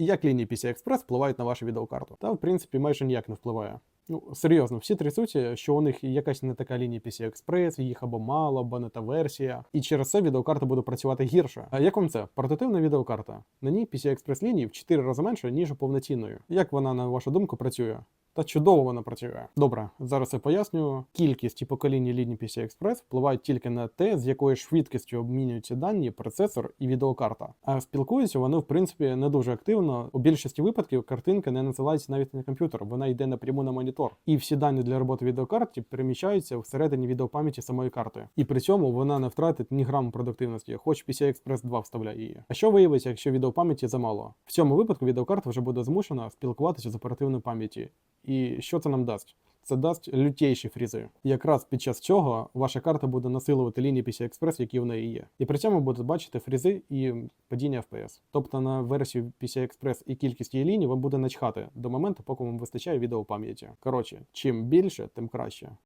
Як лінії PCI-Express впливають на вашу відеокарту? Та в принципі майже ніяк не впливає. Ну, серйозно, всі трясуться, що у них якась не така лінія PCI Express, їх або мало, або не та версія. І через це відеокарта буде працювати гірше. А як вам це? Портативна відеокарта. На ній PCI Express лінії в 4 рази менше, ніж у повноцінної. Як вона, на вашу думку, працює? Та чудово вона працює. Добре, зараз я поясню. Кількість і покоління ліній PCI Express впливають тільки на те, з якою швидкістю обмінюються дані, процесор і відеокарта. А спілкуються вони, в принципі, не дуже активно. У більшості випадків картинка не надсилається навіть на комп'ютер, вона йде напряму на монітор. І всі дані для роботи відеокарті переміщаються всередині відеопам'яті самої карти. І при цьому вона не втратить ні граму продуктивності, хоч PCI Express 2 вставляє її. А що виявиться, якщо відеопам'яті замало? В цьому випадку відеокарта вже буде змушена спілкуватися з оперативною пам'яті. І що це нам дасть? Це дасть лютейші фрізи. Якраз під час цього ваша карта буде насилувати лінії після експрес, які в неї є. І при цьому будете бачити фрізи і падіння FPS. Тобто на версію після експрес і кількість її ліній вам буде начхати до моменту, поки вам вистачає відеопам'яті. Коротше, чим більше, тим краще.